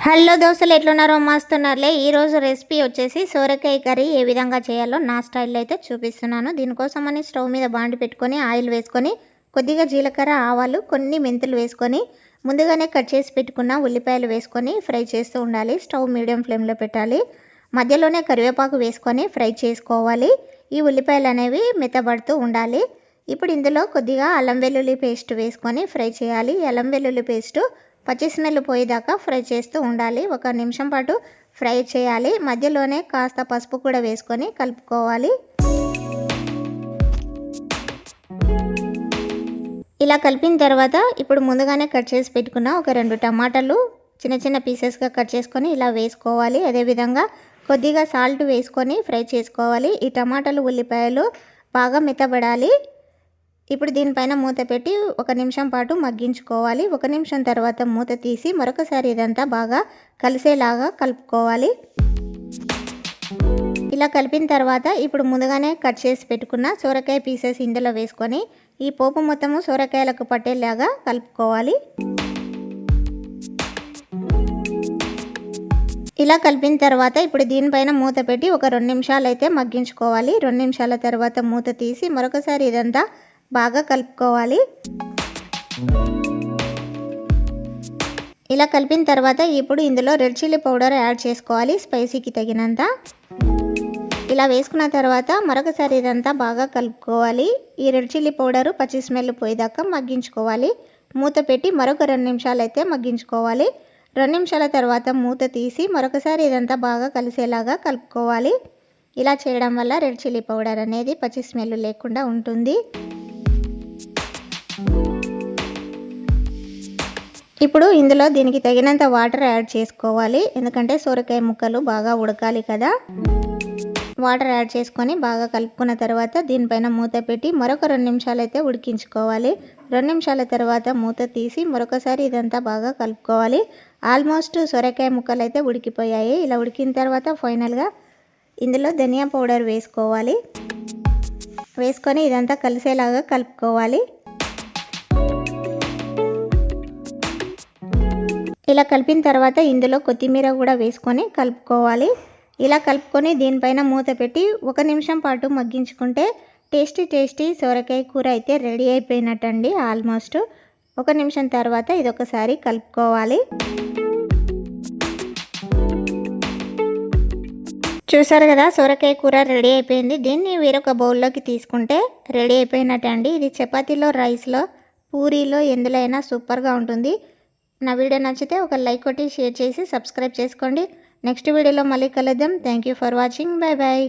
Hello దోస్తులు ఎట్లున్నారో మస్తున్నారులే. ఈరోజు recipe వచ్చేసి సోరకాయ కర్రీ ఏ విధంగా చేయాలో నా స్టైల్లో అయితే చూపిస్తున్నాను. దీనికోసమని స్టవ్ మీద బాండి పెట్టుకొని ఆయిల్ వేసుకొని కొద్దిగా జీలకర్ర ఆవాలు కొన్ని మెంతులు వేసుకొని ముందుగానే కట్ చేసి పెట్టుకున్న ఉల్లిపాయలు వేసుకొని ఫ్రై చేస్తూ ఉండాలి. స్టవ్ మీడియం ఫ్లేమ్లో పెట్టాలి. మధ్యలోనే కరివేపాకు వేసుకొని ఫ్రై చేసుకోవాలి. ఈ ఉల్లిపాయలు అనేవి మెత్తబడుతూ ఉండాలి. ఇప్పుడు ఇందులో కొద్దిగా అల్లం వెల్లుల్లి పేస్ట్ వేసుకొని ఫ్రై చేయాలి. అల్లం వెల్లుల్లి పేస్టు పచ్చి పోయేదాకా ఫ్రై చేస్తూ ఉండాలి. ఒక నిమిషం పాటు ఫ్రై చేయాలి. మధ్యలోనే కాస్త పసుపు కూడా వేసుకొని కలుపుకోవాలి. ఇలా కలిపిన తర్వాత ఇప్పుడు ముందుగానే కట్ చేసి పెట్టుకున్న ఒక రెండు టమాటాలు చిన్న చిన్న పీసెస్గా కట్ చేసుకొని ఇలా వేసుకోవాలి. అదేవిధంగా కొద్దిగా సాల్ట్ వేసుకొని ఫ్రై చేసుకోవాలి. ఈ టమాటాలు ఉల్లిపాయలు బాగా మెత్తబడాలి. ఇప్పుడు దీనిపైన మూత పెట్టి ఒక నిమిషం పాటు మగ్గించుకోవాలి. ఒక నిమిషం తర్వాత మూత తీసి మరొకసారి ఇదంతా బాగా కలిసేలాగా కలుపుకోవాలి. ఇలా కలిపిన తర్వాత ఇప్పుడు ముందుగానే కట్ చేసి పెట్టుకున్న సొరకాయ పీసెస్ ఇందులో వేసుకొని ఈ పోపు మొత్తము సొరకాయలకు పట్టేలాగా కలుపుకోవాలి. ఇలా కలిపిన తర్వాత ఇప్పుడు దీనిపైన మూత పెట్టి ఒక రెండు నిమిషాలు అయితే మగ్గించుకోవాలి. రెండు నిమిషాల తర్వాత మూత తీసి మరొకసారి ఇదంతా బాగా కలుపుకోవాలి. ఇలా కలిపిన తర్వాత ఇప్పుడు ఇందులో రెడ్ చిల్లీ పౌడర్ యాడ్ చేసుకోవాలి స్పైసీకి తగినంత. ఇలా వేసుకున్న తర్వాత మరొకసారి ఇదంతా బాగా కలుపుకోవాలి. ఈ రెడ్ చిల్లీ పౌడరు పచ్చి స్మెల్ పోయేదాకా మగ్గించుకోవాలి. మూత పెట్టి మరొక రెండు నిమిషాలు అయితే మగ్గించుకోవాలి. రెండు నిమిషాల తర్వాత మూత తీసి మరొకసారి ఇదంతా బాగా కలిసేలాగా కలుపుకోవాలి. ఇలా చేయడం వల్ల రెడ్ చిల్లీ పౌడర్ అనేది పచ్చి స్మెల్ లేకుండా ఉంటుంది. ఇప్పుడు ఇందులో దీనికి తగినంత వాటర్ యాడ్ చేసుకోవాలి. ఎందుకంటే సొరకాయ ముక్కలు బాగా ఉడకాలి కదా. వాటర్ యాడ్ చేసుకొని బాగా కలుపుకున్న తర్వాత దీనిపైన మూత పెట్టి మరొక రెండు నిమిషాలు అయితే ఉడికించుకోవాలి. రెండు నిమిషాల తర్వాత మూత తీసి మరొకసారి ఇదంతా బాగా కలుపుకోవాలి. ఆల్మోస్ట్ సొరకాయ ముక్కలు అయితే ఉడికిపోయాయి. ఇలా ఉడికిన తర్వాత ఫైనల్గా ఇందులో ధనియా పౌడర్ వేసుకోవాలి. వేసుకొని ఇదంతా కలిసేలాగా కలుపుకోవాలి. ఇలా కలిపిన తర్వాత ఇందులో కొత్తిమీర కూడా వేసుకొని కలుపుకోవాలి. ఇలా కలుపుకొని దీనిపైన మూత పెట్టి ఒక నిమిషం పాటు మగ్గించుకుంటే టేస్టీ టేస్టీ సొరకాయ కూర అయితే రెడీ అయిపోయినట్టండి ఆల్మోస్ట్. ఒక నిమిషం తర్వాత ఇదొకసారి కలుపుకోవాలి. చూసారు కదా సొరకాయ కూర రెడీ అయిపోయింది. దీన్ని వేరొక బౌల్లోకి తీసుకుంటే రెడీ అయిపోయినట్టండి. ఇది చపాతీలో రైస్లో పూరీలో ఎందులో అయినా సూపర్గా ఉంటుంది. నా వీడియో నచ్చితే ఒక లైక్ కొట్టి షేర్ చేసి సబ్స్క్రైబ్ చేసుకోండి. నెక్స్ట్ వీడియోలో మళ్ళీ కలుద్దాం. Thank you for watching bye bye